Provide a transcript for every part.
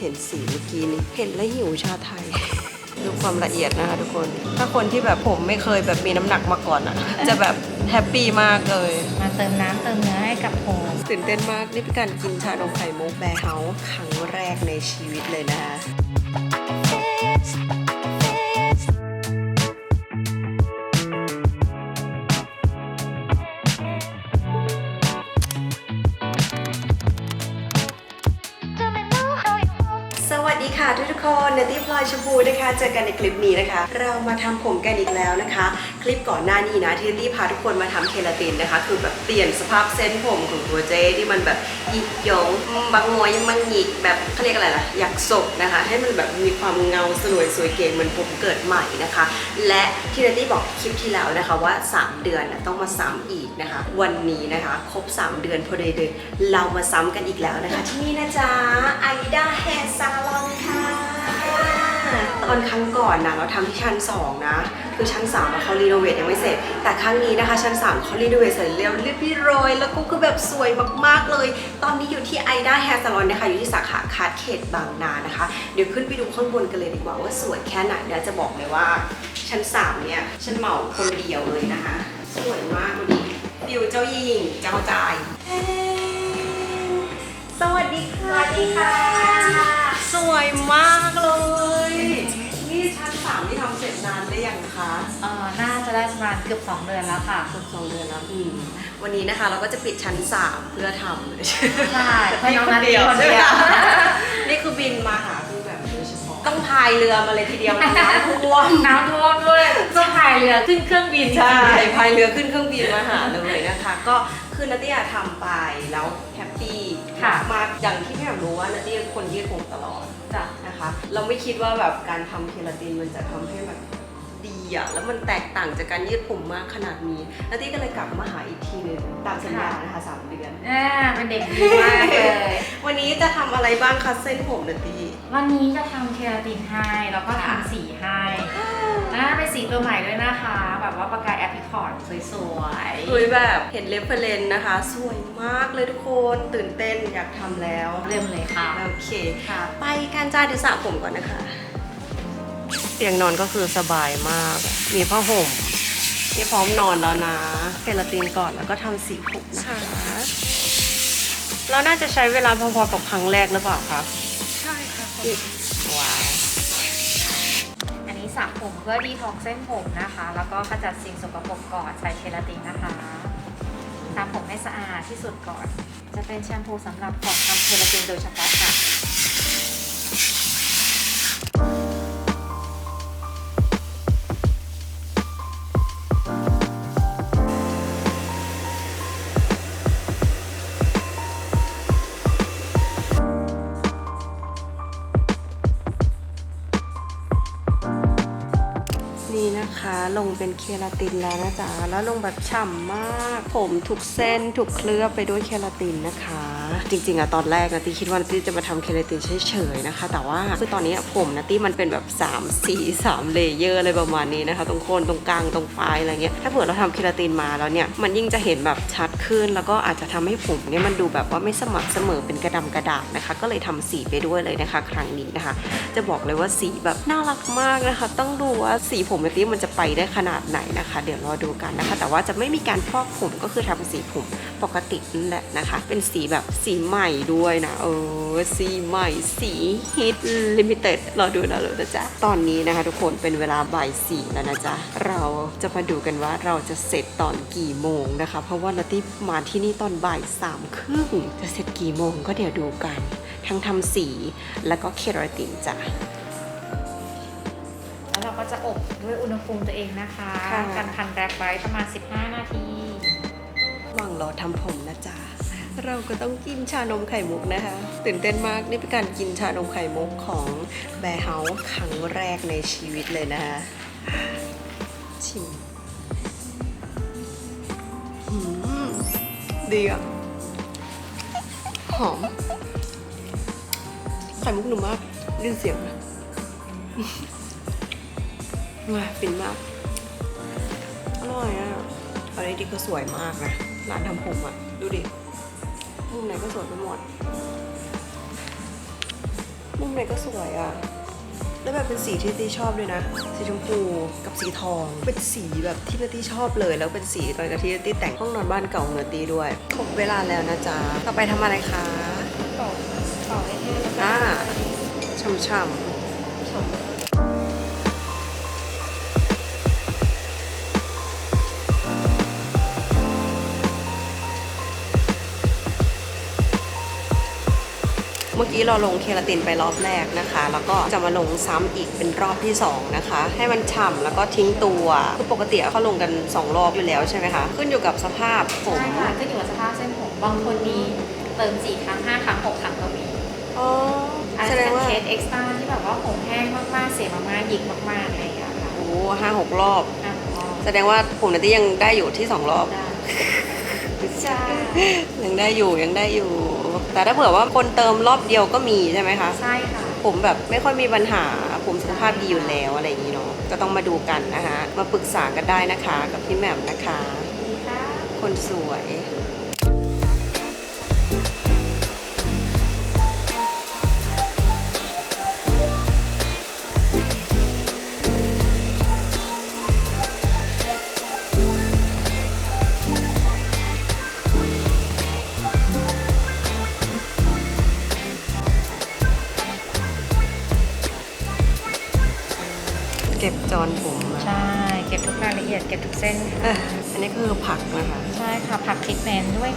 เห็นสีเมื่อกี้นี้เห็นแล้วหิวชาไทย ดูความละเอียดนะคะทุกคน ถ้าคนที่แบบผมไม่เคยแบบมีน้ำหนักมาก่อนอะ จะแบบแฮปปี้มากเลย มาเติมน้ำเติมเนื้อให้กับโฮมตื่นเต้นมากนี่เป็นการกินชานมไข่มุกแบร์เฮาส์ครั้งแรกในชีวิตเลยนะคะ อยชมพูนะคะ เจอกันในคลิปนี้นะคะ เรามาทำผมกันอีกแล้วนะคะ คลิปก่อนหน้านี้นะที่นตี้พาทุกคนมาทำเคลาตินนะคะ คือแบบเปลี่ยนสภาพเส้นผมของตัวเจที่มันแบบหยิกหยงอืมบางงวยยังมันหยิกแบบเขาเรียกอะไรล่ะอยากศกนะคะ ให้มันแบบมีความเงาสวยสวยเก๋เหมือนผมเกิดใหม่นะคะ และที่นตี้บอกคลิปที่แล้วนะคะว่า 3 เดือนนะต้องมาซ้ำอีกนะคะ วันนี้นะคะครบ 3 เดือนพอดีเลยเรามาซ้ำกันอีกแล้วนะคะ ที่นี่นะจ๊ะไอด้าแฮร์ซาลอนค่ะ ตอนครั้งก่อนนะเราทำที่ชั้น2นะคือชั้น3อะเขารีโนเวทยังไม่เสร็จ แต่ครั้งนี้นะคะชั้น3เขารีโนเวทเสร็จเรียบเรียบร้อยแล้วก็คือแบบสวยมากๆเลย ตอนนี้อยู่ที่ไอด้าแฮร์ซาลอนนะคะอยู่ที่สาขาคาร์ดเขตบางนานะคะ เดี๋ยวขึ้นไปดูข้างบนกันเลยดีกว่าว่าสวยแค่ไหนเดี๋ยวจะบอกเลยว่าชั้น3เนี่ยฉันเหมาคนเดียวเลยนะคะ สวยมากดูดิฟิวเจ้าหญิงเจ้าจายสวัสดีค่ะสวัสดีค่ะ จะได้ประมาณเกือบ2เดือนแล้วค่ะเกือบสองเดือนแล้วอืมวันนี้นะคะเราก็จะปิดชั้นสามเพื่อทำใช่เพื่อน้องนัทมีคนเดียวใช่ไหมนี่คือบินมาหาคือแบบโดยเฉพาะต้องพายเรือมาเลยทีเดียวนะน้ำท่วมน้ำท่วมด้วยต้องพายเรือขึ้นเครื่องบินใช่พายเรือขึ้นเครื่องบินมาหาเลยนะคะ ก็คือนาเตียทำไปแล้วแฮปปี้ค่ะมากอย่างที่พี่แอมรู้ว่านาเตียเป็นคนยืดผมตลอดจ้ะนะคะ เราไม่คิดว่าแบบการทำเคราตินมันจะทำให้แบบดี อะแล้วมันแตกต่างจากการยืดผมมากขนาดนี้ แล้วตี้ก็เลยกลับมาหาอีกทีหนึงตามสัญญานะคะสามเดือน อ่าเป็นเด็กดีมากเลย วันนี้จะทำอะไรบ้างคะเส้นผมนะตี้วันนี้จะทำเคราตินให้แล้วก็ค่ะทำสีให้อ่าเป็นสีตัวใหม่ด้วยนะคะ แบบว่าประกายแอปพลิคอร์ดสวยๆสวยแบบเห็นเรฟเฟรนนะคะ สวยมากเลยทุกคนตื่นเต้นอยากทำแล้ว เริ่มเลยค่ะ โอเค ค่ะ ไปการจ้าเดี๋ยวสระผมก่อนนะคะ เตียงนอนก็คือสบายมาก มีผ้าห่มนี่พร้อมนอนแล้วนะเคลาตินก่อนแล้วก็ทำสีผมนะคะเราน่าจะใช้เวลาพอๆกับครั้งแรกหรือเปล่าคะใช่ค่ะว้าวอันนี้สระผมเพื่อดีท็อกซ์เส้นผมนะคะ แล้วก็ขจัดสิ่งสกปรกก่อนใส่เคราตินนะคะทำผมให้สะอาดที่สุดก่อน จะเป็นแชมพูสำหรับของทำเคราตินโดยเฉพาะค่ะ ลงเป็นเคราตินแล้วนะจ๊ะแล้วลงแบบฉ่ำมาก ผมทุกเส้นทุกเคลือบไปด้วยเคราตินนะคะ จริงๆอะตอนแรกนะตี้คิดว่านตี้จะมาทำเคราตินเฉยๆนะคะ แต่ว่าคือตอนนี้ผมนาตี้มันเป็นแบบ 3 4 3 เลเยอร์อะไรประมาณนี้นะคะ ตรงโคนตรงกลางตรงปลายอะไรเงี้ยถ้าเผื่อเราทำเคราตินมาแล้วเนี่ยมันยิ่งจะเห็นแบบชัดขึ้น แล้วก็อาจจะทำให้ผมเนี่ยมันดูแบบว่าไม่สม่ำเสมอเป็นกระดำกระดาษนะคะ ก็เลยทำสีไปด้วยเลยนะคะ ครั้งนี้นะคะ จะบอกเลยว่าสีแบบน่ารักมากนะคะ ต้องดูว่าสีผมนาตี้มันจะไปได้ขนาดไหนนะคะ เดี๋ยวรอดูกันนะคะ แต่ว่าจะไม่มีการฟอกผมก็คือทำสีผมปกตินั่นแหละนะคะ เป็นสีแบบสีใหม่ด้วยนะ เออ สีใหม่สีฮิตลิมิเต็ดรอดูนะเลยนะจ๊ะ ตอนนี้นะคะทุกคนเป็นเวลาบ่ายสี่แล้วนะจ๊ะ เราจะมาดูกันว่าเราจะเสร็จตอนกี่โมงนะคะ เพราะว่านาตี้มาที่นี่ตอนบ่ายสามครึ่งจะเสร็จกี่โมงก็เดี๋ยวดูกัน ทั้งทำสีแล้วก็เคราตินจ้ะแล้วเราก็จะอบด้วยอุณหภูมิตัวเองนะคะค่ะกันพันแรกไว้ประมาณ 15 นาทีระหว่างรอทำผมนะจ๊ะ เราก็ต้องกินชานมไข่มุกนะคะ ตื่นเต้นมากนี่เป็นการกินชานมไข่มุกของแบร์เฮาส์ครั้งแรกในชีวิตเลยนะคะชิมดีอะ หอม ไข่มุกหนุ่มมากได้ยินเสียงนะว้าฟินมาก อร่อยอะตอนนี้ดิก็สวยมากนะ ร้านทำผมอะ ดูดิ มุมไหนก็สวยไปหมดอมุมไหนก็สวยอะ แล้วแบบเป็นสีที่ตีชอบด้วยนะ สีชมพูกับสีทอง เป็นสีแบบที่นตีชอบเลย แล้วเป็นสีตอนกับที่นตีแต่งห้องนอนบ้านเก่าของนตีด้วยครบเวลาแล้วนะจ๊ะ ต่อไปทำอะไรคะต่อต่อให้แห้งแล้วก็อ่าช่ำ มื่อกี้เราลงเคราตินไปรอบแรกนะคะ แล้วก็จะมาลงซ้ำอีกเป็นรอบที่ 2 นะคะ ให้มันฉ่ำแล้วก็ทิ้งตัวคือปกติเขาลงกัน 2 รอบอยู่แล้วใช่ไหมคะขึ้นอยู่กับสภาพผมใช่ค่ะขึ้นอยู่กับสภาพเส้นผมบางคนมีเติมสี่ครั้งห้าครั้งหกครั้งก็มีอ๋ออันแสนั้นดงเป็นว่าเคสเอ็กซ์ตร้าที่แบบว่าผมแห้งมากๆเสียมากๆหยิกมากๆอะไรอย่างเงี้ยค่ะโอ้ห้าหกรอบอะพอแสดงว่าผมนันตียังได้อยู่ที่2รอบได้ใช่ยังได้อยู่ยังได้อยู่ แต่ถ้าเผื่อว่าคนเติมรอบเดียวก็มีใช่ไหมคะ ใช่ค่ะ ผมแบบไม่ค่อยมีปัญหา ผมสุขภาพดีอยู่แล้วอะไรอย่างนี้เนาะ ก็ต้องมาดูกันนะคะ มาปรึกษากันได้นะคะ กับพี่แหม่มนะคะดีค่ะคนสวย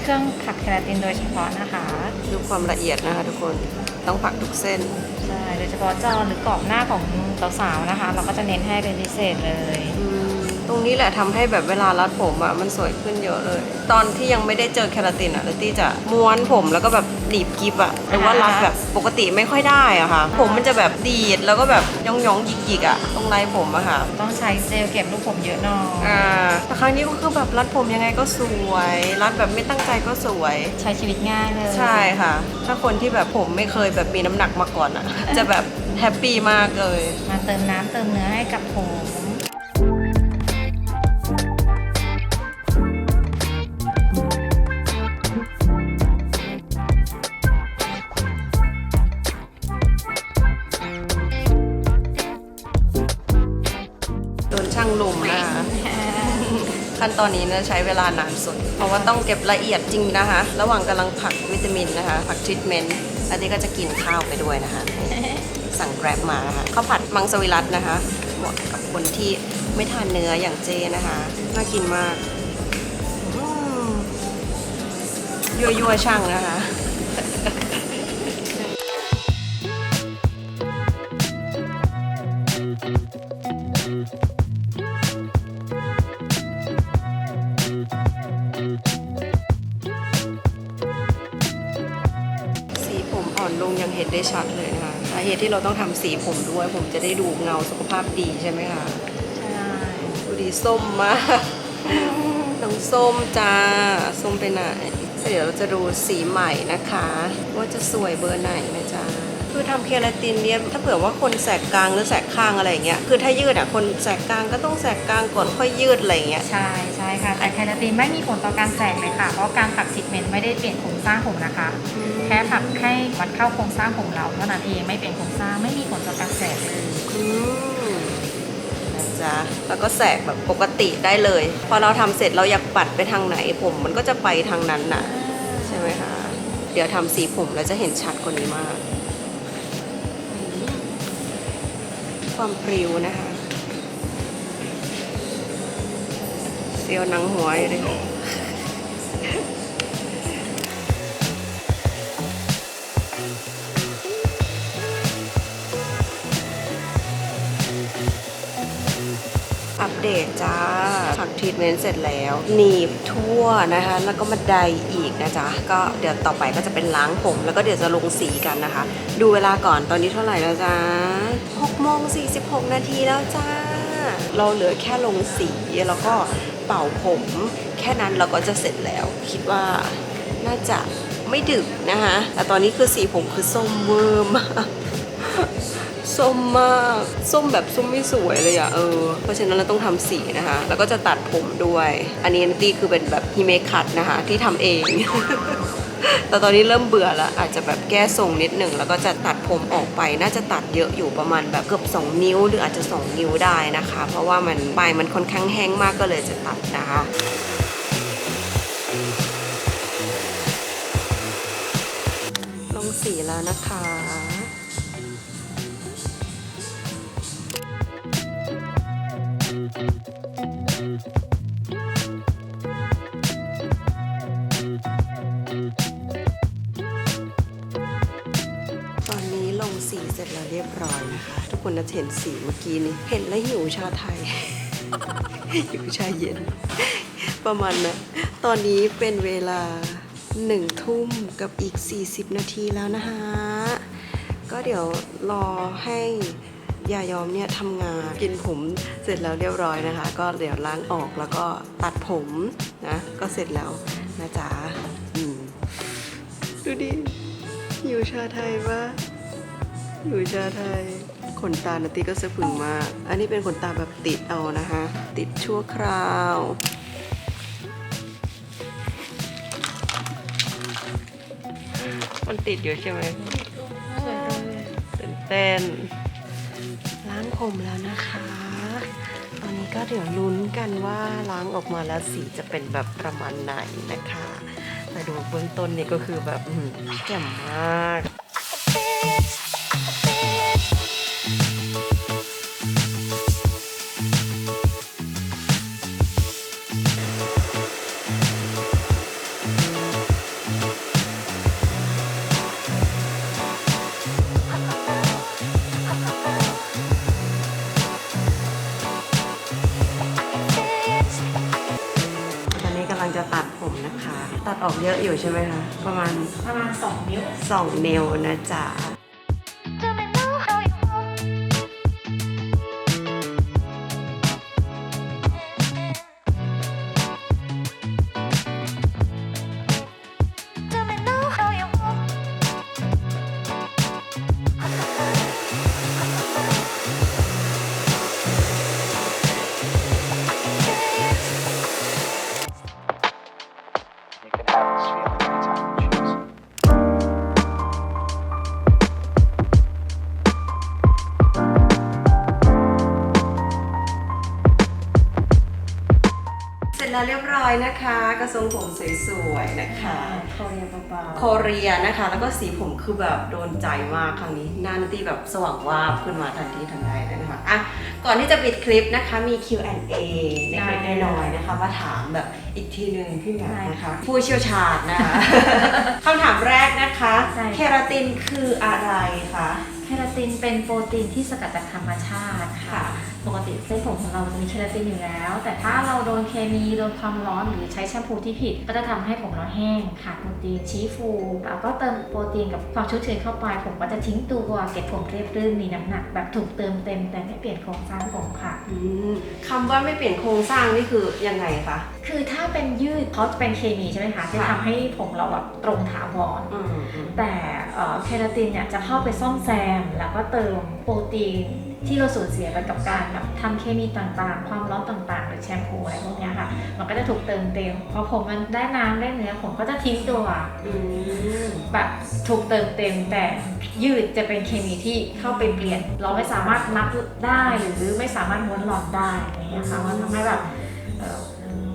เมนต์ด้วยเครื่องผักเคราตินโดยเฉพาะนะคะ ดูความละเอียดนะคะทุกคนต้องผักทุกเส้นใช่โดยเฉพาะจอหรือกรอบหน้าของสาวๆนะคะ เราก็จะเน้นให้เป็นพิเศษเลย อืมต รงนี้แหละทำให้แบบเวลารัดผมอะมันสวยขึ้นเยอะเลย ตอนที่ยังไม่ได้เจอแคราตินอะแล้วตี้จะม้วนผมแล้วก็แบบหนีบกิฟอะหรือว่ารัดแบบปกติไม่ค่อยได้อะค่ะ ผมมันจะแบบดีดแล้วก็แบบยองๆหยิกๆอะตรงไรผมอะค่ะ ต้องใช้เจลเก็บลูกผมเยอะหน่อยอ่าแต่ครั้งนี้ก็คือแบบรัดผมยังไงก็สวย รัดแบบไม่ตั้งใจก็สวย ใช้ชีวิตง่ายเลย ใช่ค่ะ ถ้าคนที่แบบผมไม่เคยแบบมีน้ำหนักมาก่อนอะจะแบบแฮปปี้มากเลย มาเติมน้ำเติมเนื้อให้กับผม ขั้นตอนนี้นะใช้เวลานานสุด เพราะว่าต้องเก็บละเอียดจริงนะคะ ระหว่างกำลังผักวิตามินนะคะผักทรีทเมนต์อันนี้ก็จะกินข้าวไปด้วยนะคะ สั่งแกร็บมานะคะข้าวผัดมังสวิรัตนะคะเหมาะกับคนที่ไม่ทานเนื้ออย่างเจนะคะน่ากินมากยั่วยั่วช่างนะคะ ชัดเลยนะคะสาเหตุที่เราต้องทำสีผมด้วย ผมจะได้ดูเงาสุขภาพดีใช่ไหมคะใช่ดูดีส้มมากน้องส้มจ้าส้มไปไหนเดี๋ยวเราจะดูสีใหม่นะคะ ว่าจะสวยเบอร์ไหนนะ คือทำเคราตินเนี่ยถ้าเผื่อว่าคนแสกกลางหรือแสกข้างอะไรอย่างเงี้ยคือถ้ายืดอะคนแสกกลางก็ต้องแสกกลางก่อนค่อยยืดอะไรอย่างเงี้ยใช่ใช่ค่ะแต่เคราตินไม่มีผลต่อการแสกเลยค่ะ เพราะการผักทรีทเมนต์ไม่ได้เปลี่ยนโครงสร้างผมนะคะ แค่ผักให้วัดเข้าโครงสร้างผมเราเท่านั้นเองไม่เปลี่ยนโครงสร้างไม่มีผลต่อการแสกเลยอืมนะจ๊ะแล้วก็แสกแบบปกติได้เลย พอเราทำเสร็จเราอยากปัดไปทางไหน ผมมันก็จะไปทางนั้นน่ะ ใช่ไหมคะ เดี๋ยวทำสีผมแล้วจะเห็นชัดกว่านี้มาก ความปริวนะคะ เซียวหนังหัวอยู่เลย อัปเดตจ้าช็อตทรีทเมนต์เสร็จแล้ว หนีบทั่วนะคะ แล้วก็มาไดอีกนะจ๊ะ ก็เดี๋ยวต่อไปก็จะเป็นล้างผม แล้วก็เดี๋ยวจะลงสีกันนะคะ ดูเวลาก่อนตอนนี้เท่าไหร่แล้วจ้า6โมง46 นาทีแล้วจ้า เราเหลือแค่ลงสีแล้วก็เป่าผม แค่นั้นเราก็จะเสร็จแล้ว คิดว่าน่าจะไม่ดึกนะคะ แต่ตอนนี้คือสีผมคือส้มเวอร์มาก ส้มมากส้มแบบส้มไม่สวยเลยอะเออ เพราะฉะนั้นเราต้องทำสีนะคะ แล้วก็จะตัดผมด้วย อันนี้นตี้คือเป็นแบบฮิเมคัตนะคะ ที่ทำเอง แต่ตอนนี้เริ่มเบื่อแล้ว อาจจะแบบแก้ทรงนิดหนึ่งแล้วก็จะตัดผมออกไป น่าจะตัดเยอะอยู่ประมาณแบบเกือบ 2 นิ้ว หรืออาจจะ 2 นิ้วได้นะคะ เพราะว่ามันปลายมันค่อนข้างแห้งมากก็เลยจะตัดนะคะลงสีแล้วนะคะ ตอนนี้ลงสีเสร็จแล้วเรียบร้อยนะคะ ทุกคนน่าจะเห็นสีเมื่อกี้นี้เห็นแล้วหิวชาไทย หิวชาเย็น ประมาณนะตอนนี้เป็นเวลาหนึ่งทุ่มกับอีก 40 นาทีแล้วนะคะ ก็เดี๋ยวรอให้ ยายอมเนี่ยทำงานกินผมเสร็จแล้วเรียบร้อยนะคะ ก็เดี๋ยวล้างออกแล้วก็ตัดผมนะ ก็เสร็จแล้วนะจ๊ะอืมดูดิหิวชาไทยปะหิวชาไทยขนตานาตีก็สะพรึงมาก อันนี้เป็นขนตาแบบติดเอานะคะ ติดชั่วคราว มันติดอยู่ใช่ไหมตื่นเต้นล้าง ผมแล้วนะคะ ตอนนี้ก็เดี๋ยวลุ้นกันว่าล้างออกมาแล้วสีจะเป็นแบบประมาณไหนนะคะ แต่ดูเบื้องต้นนี่ก็คือแบบอื้อหือแจ่มมาก เยอะอยู่ใช่ไหมคะ ประมาณประมาณ 2 นิ้ว 2 นิ้วนะจ๊ะ ร็จแล้วเรียบร้อยนะคะ กระทรงผมสวยๆนะคะ โคเรียเบาโคเรียนะคะ แล้วก็สีผมคือแบบโดนใจมากครั้งนี้หน้านาตีแบบสว่างวาบขึ้นมาทันทีทันใดเลยนะคะอะก่อนที่จะปิดคลิปนะคะมี Q&A เล็กๆน้อยๆนะคะมาถามแบบอีกทีหนึ่งพี่แหม่มนะคะ ผู้เชี่ยวชาญนะคะคำถามแรกนะคะเคราตินคืออะไรคะๆเคราตินเป็นโปรตีนที่สกัดจากธรรมชาติค่ะ ปกติเส้นผมของเราจะมีเคราตินอยู่แล้ว แต่ถ้าเราโดนเคมีโดนความร้อนหรือใช้แชมพูที่ผิด ก็จะทำให้ผมเราแห้งขาดโปรตีนชี้ฟูแล้วก็เติมโปรตีนกับความชุ่มชื้นเข้าไป ผมก็จะทิ้งตัวเก็บผมเรียบรื่นมีน้ำหนัก แบบถูกเติมเต็มแต่ไม่เปลี่ยนโครงสร้างผมค่ะอืมคำว่าไม่เปลี่ยนโครงสร้างนี่คือยังไงคะคือถ้าเป็นยืดเขาจะเป็นเคมีใช่ไหมคะจะค่ะทำให้ผมเราแบบตรงถาวรอืมอืมแต่เอ่อเคราตินเนี่ยจะเข้าไปซ่อมแซมแล้วก็เติมโปรตีน ที่เราสูญเสียไปกับการแบบทำเคมีต่างๆ ความร้อนต่างๆ หรือแชมพูอะไรพวกนี้ค่ะ มันก็จะถูกเติมเต็มพอผมมันได้น้ำได้เนื้อผมก็จะทิ้งตัวแบบถูกเติมเต็มแต่ยืดจะเป็นเคมีที่เข้าไปเปลี่ยน เราไม่สามารถนับได้หรือไม่สามารถม้วนหลอดได้อะไรอย่างเงี้ยค่ะมันทำให้แบบ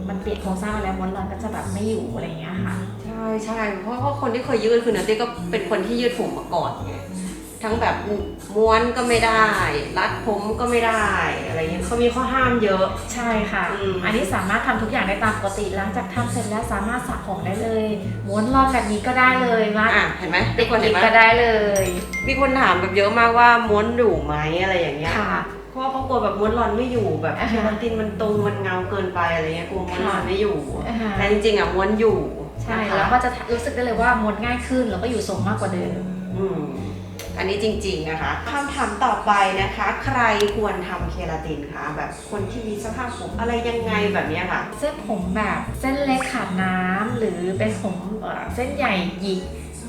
มันเปลี่ยนโครงสร้างไปแล้วม้วนหลอดก็จะแบบไม่อยู่อะไรอย่างเงี้ยค่ะใช่ใช่เพราะว่าคนที่เคยยืดคือนาตี้ก็เป็นคนที่ยืดผมมาก่อนไง ทั้งแบบม้วนก็ไม่ได้ รัดผมก็ไม่ได้ อะไรเงี้ยเขามีข้อห้ามเยอะ ใช่ค่ะ อืม อันนี้สามารถทำทุกอย่างได้ตามปกติ หลังจากทำเสร็จแล้วสามารถสระผมได้เลย ม้วนรอบแบบนี้ก็ได้เลยมัดอะเห็นไหมติมีดคนเห็กิ๊นบไหมก็ได้เลยมีคนถามแบบเยอะมากว่าม้วนอยู่ไหมอะไรอย่างเงี้ยค่ะ เพราะว่าเขากลัวแบบม้วนรอนไม่อยู่แบบอ่าเคฮะราตินมันตรงมันเงาเกินไปอะไรเงี้ยกลัวม้วนรอนไม่อยู่ อ่าฮะแต่จริงๆอะม้วนอยู่ใช่นะคะแล้วก็จะรู้สึกได้เลยว่าม้วนง่ายขึ้นแล้วก็อยู่ทรงมากกว่าเดิม อืม อันนี้จริงๆนะคะคำถามต่อไปนะคะ ใครควรทำเคราตินคะแบบคนที่มีสภาพผมอะไรยังไงแบบเนี้ยค่ะ เส้นผมแบบเส้นเล็กขาดน้ำหรือเป็นผมเอ่อเส้นใหญ่หยิก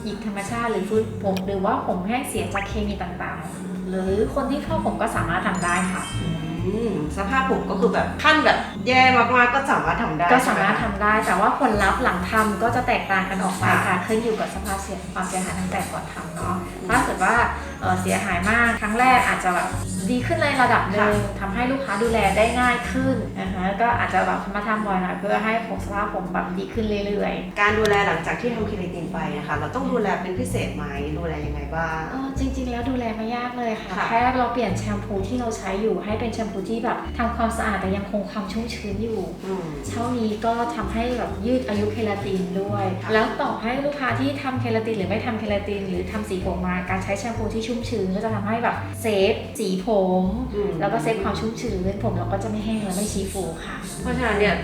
หยิกธรรมชาติหรือฟื้นผมหรือว่าผมแห้งเสียจากเคมีต่างๆ หรือคนที่เข้าผมก็สามารถทำได้ค่ะอื มมสภาพผมก็คือแบบขั้นแบบแย่มากๆก็สามารถทำได้ก็สามารถใช่ไหทำได้ แต่ว่าผลลัพธ์หลังทำก็จะแตกต่างกันออกไปค่ะค่ะขึ้นอยู่กับสภาพเสียความเสียหายตั้งแต่ก่อนทำเนาะถ้าเกิดว่า เอ่อเสียหายมากครั้งแรกอาจจะแบบดีขึ้นในระดับหนึ่งทำให้ลูกค้าดูแลได้ง่ายขึ้นนะคะก็อาจจะแบบมาทำบ่อยหน่อยเพื่อให้ผมสภาพผมแบบดีขึ้นเรื่อยๆ การดูแลหลังจากที่ทำเคราตินไปนะคะ เราต้องดูแลเป็นพิเศษไหมดูแลยังไงบ้างเออจริง ๆ แล้วดูแลไม่ยากเลยค่ะค่ะแค่เราเปลี่ยนแชมพูที่เราใช้อยู่ให้เป็นแชมพูที่แบบทำความสะอาดแต่ยังคงความชุ่มชื้นอยู่อืมเท่านี้ก็ทำให้แบบยืดอายุเคลาตินด้วยค่ะแล้วต่อให้ลูกค้าที่ทำเคลาตินหรือไม่ทำเคลาติน หรือทำสีผมมาการใช้แชมพูที่ชุ่มชื้นก็จะทำให้แบบเซฟสีผมอืมแล้วก็เซฟความชุ่มชื้นผมเราก็จะไม่แห้งและไม่ชี้ฟูค่ะ เพราะฉะนั้นเนี่ย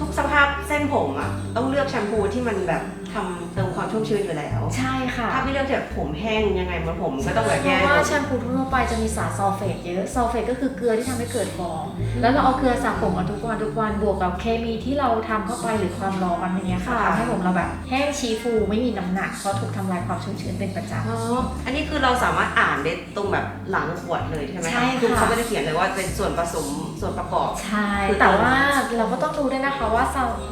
ทุกสภาพเส้นผมอะต้องเลือกแชมพูที่มันแบบ ทำเติมความชุ่มชื้นอยู่แล้ว ใช่ค่ะ ถ้าพี่เลือกแบบผมแห้งยังไงมันผมก็ต้องแบบเพแย่ราะว่าลงแชมพูทั่วไปจะมีสารซัลเฟตเยอะ ซัลเฟตก็คือเกลือที่ทำให้เกิดฟอง แล้วเราเอาเกลือสระผมมาทุกวันทุกวัน บวกกับเคมีที่เราทำเข้าไปหรือความร้อนอย่างเงี้ยค่ะค่ะทำให้ผมเราแบบแห้งชี้ฟูไม่มีน้ำหนัก เพราะถูกทำลายความชุ่มชื้นเป็นประจำ อ๋ออันนี้คือเราสามารถอ่านได้ตรงแบบหลังขวดเลยใช่ไหมใช่ค่ะ คือเขาไม่ได้เขียนเลยว่าเป็นส่วนผสมส่วนประกอบ ใช่ คือแต่ว่าเราก็ต้องรู้ด้วยนะคะว่า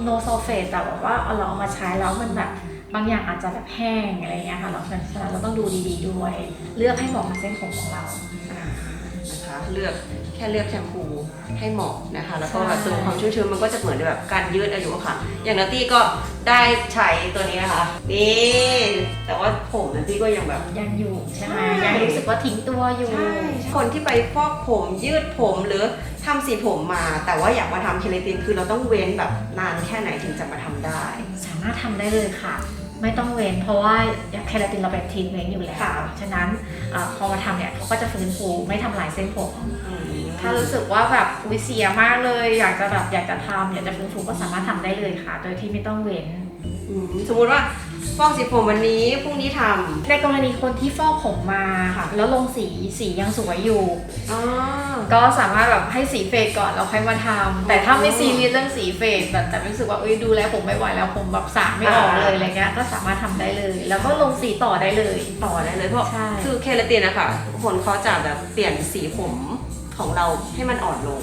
โนซัลเฟตแต่แบบว่าเอาเราเอามาใช้แล้วมันแบบบางอย่างอาจจะแบบแห้งอะไรเงี้ยค่ะเราฉะนั้นเราต้องดูดีๆด้วย เลือกให้เหมาะกับเส้นผมของเราอ่านะคะเลือกแค่เลือกแชมพูให้เหมาะนะคะ แล้วก็ใช่แบบเติมความชุ่มชื้นมันก็จะเหมือนแบบการยืดอายุอะค่ะ อย่างนัตตี้ก็ได้ใช้ตัวนี้นะคะนี่แต่ว่าผมนัตตี้ก็ยังแบบ ยังอยู่ใช่ไหมใช่ ยังรู้สึกว่าทิ้งตัวอยู่คนที่ไปฟอกผมยืดผมหรือทำสีผมมา แต่ว่าอยากมาทำเคราตินคือเราต้องเว้นแบบนานแค่ไหนถึงจะมาทำได้ สามารถทำได้เลยค่ะ ไม่ต้องเว้นเพราะว่าเคราตินเราเป็นทีนเว้นอยู่แล้วค่ะ ฉะนั้นเออพอมาทำเนี่ยเขาก็จะฟื้นฟูไม่ทำลายเส้นผม อืม ถ้ารู้สึกว่าแบบอุยเสียมากเลย อยากจะแบบอยากจะทำอยากจะฟื้นฟูก็สามารถทำได้เลยค่ะ โดยที่ไม่ต้องเว้น อืมสมมุติว่าฟอกสีผมวันนี้พรุ่งนี้ทำในกรณีคนที่ฟอกผมมาค่ะแล้วลงสีสียังสวยอยู่อ๋อ ก็สามารถแบบให้สีเฟดก่อนแล้วค่อยมาทำแต่ถ้าไม่ซีเรียสเรื่องสีเฟดแบบแต่รู้สึกว่าเอ้ยดูแลผมไม่ไหวแล้วผมแบบสระไม่ออกเลยอะไรเงี้ยก็สามารถทำได้เลย แล้วก็ลงสีต่อได้เลย ต่อได้เลยเพราะใช่ คือเคราตินอะค่ะคนเขาจะแบบเปลี่ยนสีผม ของเราให้มันอ่อนลง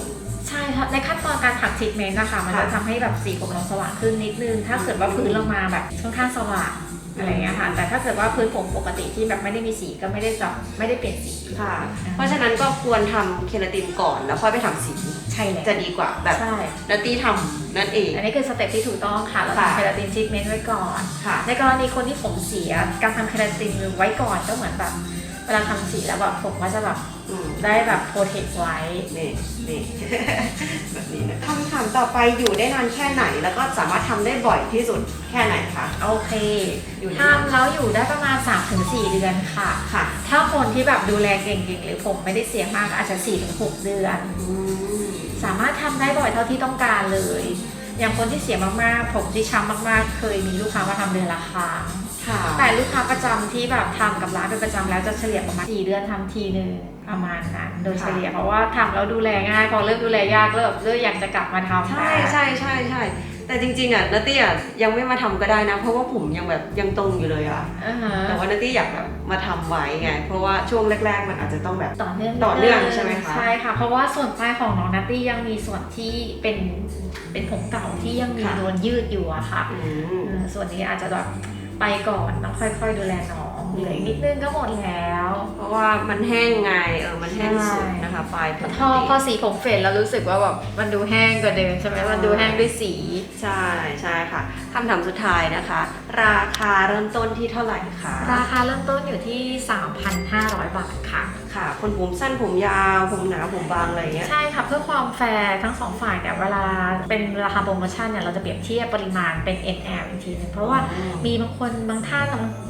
ใช่ค่ะในขั้นตอนการถักทรีทเมนต์นะคะมันจะค่ะทำให้แบบสีผมเราสว่างขึ้นนิดนึง ถ้าเกิดว่าพื้นเรามาแบบค่อนข้างสว่างอะไรเงี้ยค่ะ แต่ถ้าเกิดว่าพื้นผมปกติที่แบบไม่ได้มีสีก็ไม่ได้จับไม่ได้เปลี่ยนสีค่ะ เพราะฉะนั้นก็ควรทำเคราตินก่อนแล้วค่อยไปทำสี ใช่เลยจะดีกว่าแบบใช่ นัตตี้ทำนั่นเอง อันนี้คือสเต็ปที่ถูกต้องค่ะเราค่ะ ทำเคราตินทรีทเมนต์ไว้ก่อน ค่ะ ในกรณีคนที่ผมเสียการทำเคราตินไว้ก่อนก็เหมือนแบบ เวลาทำสีแล้วแบบผมก็จะแบบอืมได้แบบโปรเทคไว้ นี่นี่ แบบนี้นะคำถามต่อไปอยู่ได้นานแค่ไหน แล้วก็สามารถทำได้บ่อยที่สุดแค่ไหนคะโอเคอยู่ได้ทำแล้วอยู่ได้ประมาณ 3-4 เดือนค่ะ ค่ะถ้าคนที่แบบดูแลเก่งๆ หรือผมไม่ได้เสียมากก็อาจจะ 4-6 เดือน อืมสามารถทำได้บ่อยเท่าที่ต้องการเลย อย่างคนที่เสียมากๆ ผมที่ช้ำมากๆ เคยมีลูกค้ามาทำเดือนละครั้ง ค่ะแต่ลูกค้าประจำที่แบบทำกับร้านเป็นประจำแล้วจะเฉลี่ยประมาณ4เดือนทำทีหนึ่งประมาณนั้นโดยเฉลี่ยเพราะว่าทำแล้วดูแลง่ายพอเริ่มดูแลยากเริ่มเริ่มอยากจะกลับมาทำใช่ใช่ใช่ใช่แต่จริงๆอะนัตตี้อะยังไม่มาทำก็ได้นะ เพราะว่าผมยังแบบยังตรงอยู่เลยอะอ่าฮะแต่ว่านัตตี้อยากแบบมาทำไว้ไง เพราะว่าช่วงแรก ๆ มันอาจจะต้องแบบ ต่อเนื่องต่อเนื่องใช่ไหมคะ ใช่ค่ะ เพราะว่าส่วนใต้ของน้องนัตตี้ยังมีส่วนที่เป็นเป็นผมเก่าที่ยังมีโดนยืดอยู่อะค่ะ อืมเออส่วนนี้อาจจะแบบ ไปก่อนต้องค่อยๆดูแลน้องเหลืออีกนิดนึงก็หมดแล้ว เพราะว่ามันแห้งไงเออมันแห้งสุดนะคะปลายผมพอพอสีผมเฟดแล้วรู้สึกว่าแบบมันดูแห้งกว่าเดิมใช่ไหมมันดูแห้งด้วยสี ใช่ใช่ค่ะคำถามสุดท้ายนะคะ ราคาเริ่มต้นที่เท่าไหร่คะราคาเริ่มต้นอยู่ที่ 3,500 บาทค่ะค่ะ คนผมสั้นผมยาวผมหนาผมบางอะไรอย่างเงี้ยใช่ค่ะเพื่อความแฟร์ทั้งสองฝ่ายเนี่ยเวลาเป็นราคาโปรโมชั่นเนี่ยเราจะเปรียบเทียบปริมาณเป็น NL อีกทีหนึงเพราะว่าอืมมีบางคนบางท่าน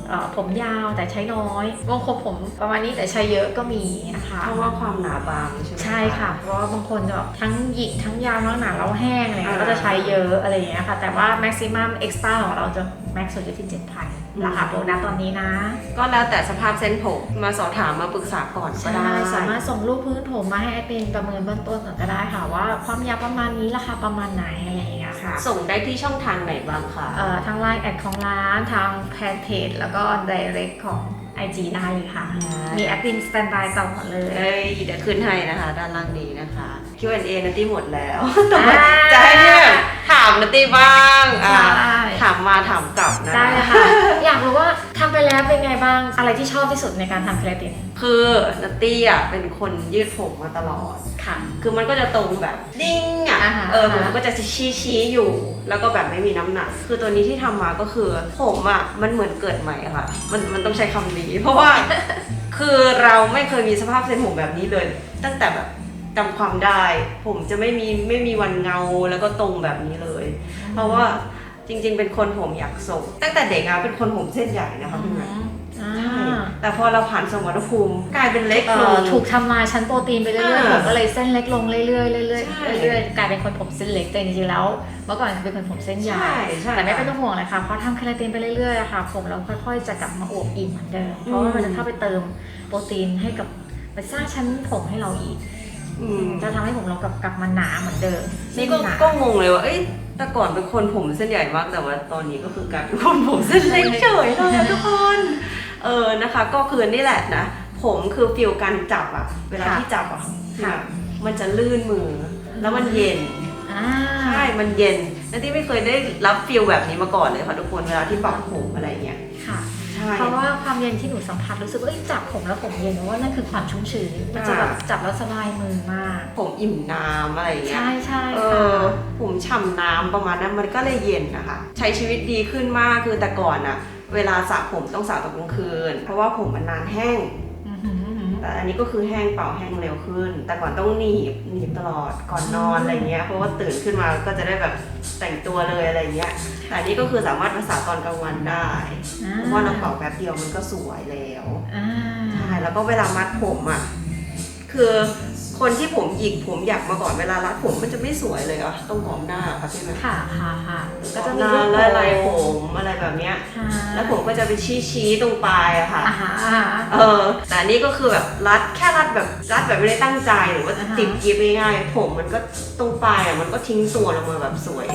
เอ่อผมยาวแต่ใช้น้อยบางคนผมประมาณนี้แต่ใช้เยอะก็มีนะคะเพราะว่าความหนาบางใช่ไหมใช่ค่ะ เพราะว่าบางคนจะแบบทั้งหยิกทั้งยาวทั้งหนาแล้วแห้งอะไรเงี้ยอ่าก็จะใช้เยอะอะไรอย่างเงี้ยค่ะแต่ว่า maximum extra ของเราจะ max สุดอยู่ที่7,000ราคาโปรนะตอนนี้นะ ก็แล้วแต่สภาพเส้นผมมาสอบถามมาปรึกษาก่อนก็ใช่ได้ สามารถส่งรูปพื้นผมมาให้แอดมินประเมินเบื้องต้นก่อนก็ได้ค่ะ ว่าความยาวประมาณนี้ราคาประมาณไหนอะไรอย่างเงี้ยค่ะ ส่งได้ที่ช่องทางไหนบ้างคะเอ่อทางไลน์แอดของร้านทางแฟนเพจแล้วก็ direct ของ IG ได้เลยค่ะ มีแอดมินสแตนบายตลอดเลย เอ้ยเดี๋ยวขึ้นให้นะคะ ด้านล่างนี้นะคะ Q&A นัตตี้หมดแล้วอ่า จะให้พี่แบบถามนัตตี้บ้างอะใช่ถามมาถามกลับนะได้เลยค่ะ อยากรู้ว่าทำไปแล้วเป็นไงบ้าง อะไรที่ชอบที่สุดในการทำเครตินคือนัตตี้อะเป็นคนยืดผมมาตลอด ค่ะ คือมันก็จะตรงแบบดิ้งอะ อ่าฮะเออผมอ่าฮะ ก็จะชี้ชี้ๆอยู่ แล้วก็แบบไม่มีน้ำหนัก คือตัวนี้ที่ทำมาก็คือ ผมอะมันเหมือนเกิดใหม่อะค่ะ มันมันต้องใช้คำนี้ เพราะว่า คือเราไม่เคยมีสภาพเส้นผมแบบนี้เลย ตั้งแต่แบบ จำความได้ ผมจะไม่มีไม่มีวันเงาแล้วก็ตรงแบบนี้เลย เพราะว่าจริง ๆ เป็นคนผมอยากทรงตั้งแต่เด็กอะเป็นคนผมเส้นใหญ่นะคะพี่แม่อ่าใช่แต่พอเราผ่านสมรภูมิกลายเป็นเล็กเอ่ลอง ถูกทำลายชั้นโปรตีนไปเรื่อยอ่าๆผมก็เลยเส้นเล็กลงเรื่อยๆเรื่อยใช่ ๆเรื่อยๆกลายเป็นคนผมเส้นเล็กแต่จริงๆแล้วเมื่อก่อนเป็นคนผมเส้นใหญ่ ใช่ใช่แต่ไม่เป็นต้องห่วงเลยค่ะ เพราะทำเคราตินไปเรื่อยๆอะค่ะ ผมเราค่อยๆ จะกลับมาอวบอิ่มเหมือนเดิม เพราะว่ามันจะเข้าไปเติมโปรตีนให้กับไปสร้างชั้นผมให้เราอีกอืม จะทำให้ผมเรากลับกลับมาหนาเหมือนเดิมนี่ก็หนาก็งงเลยว่า เอ้ย แต่ก่อนเป็นคนผมเส้นใหญ่มาก แต่ว่าตอนนี้ก็คือกลายเป็นคนผมเส้นเล็กเฉยเลยอะทุกคน เออ นะคะ ก็คือนี่แหละนะ ผมคือฟิลการจับอะเวลาที่จับอะค่ะ มันจะลื่นมือ แล้วมันเย็น อ่าใช่ มันเย็น และที่ไม่เคยได้รับฟิลแบบนี้มาก่อนเลยค่ะทุกคน เวลาที่ปรับผมอะไรเงี้ย ค่ะใช่ เพราะว่าความเย็นที่หนูสัมผัสรู้สึกว่าเอ้ยจับผมแล้วผมเย็นเพราะว่านั่นคือความชุ่มชื้นมันจะแบบอ่าจับแล้วสบายมือมาก ผมอิ่มน้ำอะไรเงี้ยใช่ใช่เอค่ะอผมฉ่ำน้ำประมาณนั้นมันก็เลยเย็นนะคะ ใช้ชีวิตดีขึ้นมากคือแต่ก่อนอะเวลาสระผมต้องสระตอนกลางคืน เพราะว่าผมมันนานแห้งอื้อหืออื้อหือ แต่อันนี้ก็คือแห้งเป่าแห้งเร็วขึ้น แต่ก่อนต้องหนีบหนีบตลอดก่อนนอนอะไรเงี้ยเพราะว่าตื่นขึ้นมาก็จะได้แบบแต่งตัวเลยอะไรเงี้ยแต่อันนี้ก็คือสามารถมาสระตอนกลางวันได้เพราะว่าเราเป่าแป๊บเดียวมันก็สวยแล้วอ่าใช่แล้วก็เวลามัดผมอะคือ คนที่ผมหยิกผมหยักมาก่อนเวลารัดผมมันจะไม่สวยเลยอะต้องหอมหน้าค่ะใช่ไหมค่ะค่ะค่ะก็ก็จะจะมีมีรูปลายผมอะไรแบบเนี้ยค่ะแล้วผมก็จะไปชี้ชี้ๆตรงปลายอะค่ะอ่าฮะอ่าฮะเออแต่อันนี้ก็คือแบบรัดแค่รัดแบบรัดแบบไม่ได้ตั้งใจหรือว่าอ่าฮะติดกีบง่ายๆผมมันก็ตรงปลายอะมันก็ทิ้งตัวลงมาแบบสวย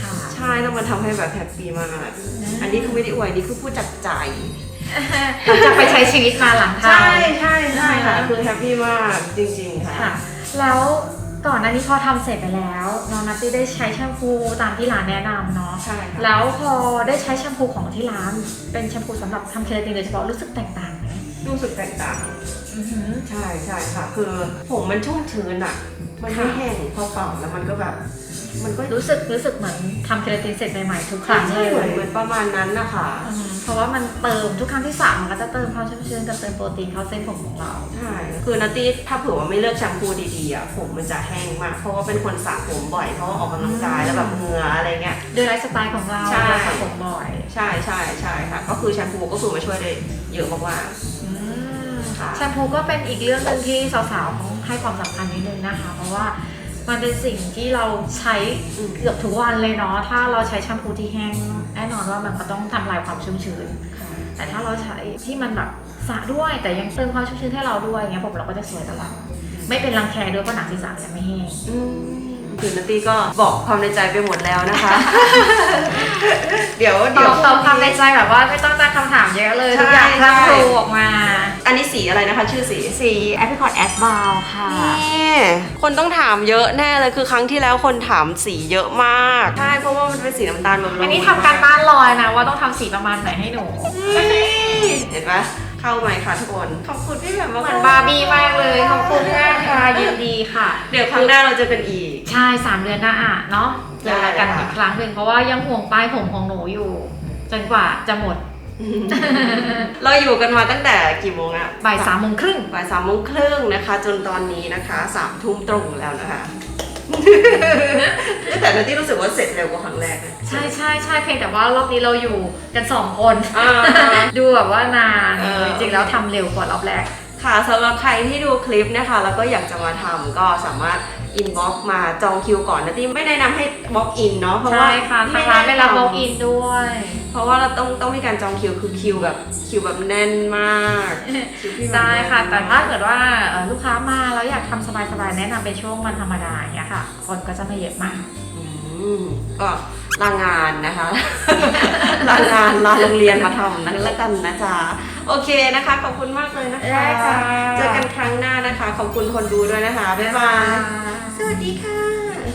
ค่ะใช่แล้วมันทำให้แบบแฮปปี้มากอันนี้คือไม่ได้อวยนี่คือพูดจากใจ จะไปใช้ชีวิตมาหลังทำใช่ใช่ใช่ค่ะ คือแฮปปี้มากจริงๆค่ะ ค่ะ แล้วก่อนหน้านี้พอทำเสร็จไปแล้วน้องนัตตี้ได้ใช้แชมพูตามที่ร้านแนะนำเนาะ ใช่ค่ะ แล้วพอได้ใช้แชมพูของที่ร้าน เป็นแชมพูสำหรับทำเคราตินโดยเฉพาะรู้สึกแตกต่างไหมรู้สึกแตกต่าง อือหือ ใช่ใช่ค่ะ คือผมมันชุ่มชื้นอะ มันไม่ค่ะแห้งพอเป่าแล้วมันก็แบบ มันก็รู้สึกรู้สึกเหมือนทำเคราตินเสร็จใหม่ๆทุกครั้งใช่เลยเหมือนเหมือนประมาณนั้นนะคะอืมเพราะว่ามันเติมทุกครั้งที่สระมันก็จะเติมความชุ่มชื้นกับเติมโปรตีนเข้าเส้นผมของเรา ใช่คือนัตตี้ถ้าเผื่อว่าไม่เลือกแชมพูดีๆอะผมมันจะแห้งมาก เพราะว่าเป็นคนสระผมบ่อยเพราะว่าออกกำลังกายแล้วแบบเหงื่ออะไรเงี้ยด้วยไลฟ์สไตล์ของเราใช่ เราสระผมบ่อยใช่ใช่ใช่ค่ะ ก็คือแชมพูก็คือมาช่วยได้เยอะมากอืมค่ะ แชมพูก็เป็นอีกเรื่องหนึ่งที่สาวๆเขาให้ความสำคัญนิดนึงนะคะ เพราะว่า มันเป็นสิ่งที่เราใช้อืมเกือบทุกวันเลยเนาะถ้าเราใช้แชมพูที่แห้งแน่นอนว่ามันก็ต้องทำลายความชุ่มชื้น แต่ถ้าเราใช้ที่มันแบบสระด้วยแต่ยังเติมความชุ่มชื้นให้เราด้วยเงี้ยผมเราก็จะสวยตลอดไม่เป็นรังแคด้วยเพราะหนังศีรษะจะไม่แห้งอืมคือนัตตี้ก็บอกความในใจไปหมดแล้วนะคะ เดี๋ยวตเดี๋ยอวบตอบความในใจแบบว่าไม่ต้องตั้งคำถามเยอะเลยใช่ทุกอย่างใช่ทั้งครูออกมา อันนี้สีอะไรนะคะ ชื่อสี สีแอปเปิลคอร์ดแอดบาวค่ะ นี่คนต้องถามเยอะแน่เลยคือครั้งที่แล้วคนถามสีเยอะมาก ใช่ เพราะว่ามันเป็นสีน้ำตาลแบบอันนี้ทำการบ้านลอยนะ ว่าต้องทำสีประมาณไหนให้หนูเห็นปะเข้าไหมคะทุกคน ขอบคุณพี่แบบมากเหมือนบาร์บี้มากเลย ขอบคุณมากค่ะยินดีค่ะ เดี๋ยวครั้งหน้าเราเจอกันอีก ใช่สามเดือนหน้าอะเนาะเจอกันได้ค่ะอีกครั้งหนึ่งเพราะว่ายังห่วงป้ายผมของหนูอยู่ จนกว่าจะหมด เราอยู่กันมาตั้งแต่กี่โมงอะบ่ายสามโมงครึ่งบ่ายสามโมงครึ่งนะคะ จนตอนนี้นะคะสามทุ่มตรงแล้วนะคะแต่นันที่รู้สึกว่าเสร็จเร็วกว่าครั้งแรกนะใช่ใช่ใช่เพียงแต่ว่ารอบนี้เราอยู่กันสองคนอ่าดูแบบว่านานเออจริงๆแล้วทำเร็วกว่ารอบแรกค่ะสำหรับใครที่ดูคลิปนะคะ แล้วก็อยากจะมาทำก็สามารถอินบ็อกมาจองคิวก่อนนะที่ไม่แนะนำให้บล็อกอินเนาะเพราะว่าใช่ค่ะทางร้านไม่รับล็อกอินด้วย เพราะว่าเราต้องต้องมีการจองคิวคือคิวแบบคิวแบบแน่นมากใช่ค่ะแต่ถ้าเกิดว่าลูกค้ามาแล้วอยากทำสบายๆแนะนำเป็นช่วงวันธรรมดาอย่างเงี้ยค่ะ คนก็จะไม่เยอะมาก อืมก็ลางานนะคะ ลางานลาโรงเรียนมาทำนั่นละกันนะจ๊ะโอเคนะคะ ขอบคุณมากเลยนะคะะเจอกันครั้งหน้านะคะ ขอบคุณคนดูด้วยนะคะบ๊ายบาย สวัสดีค่ะ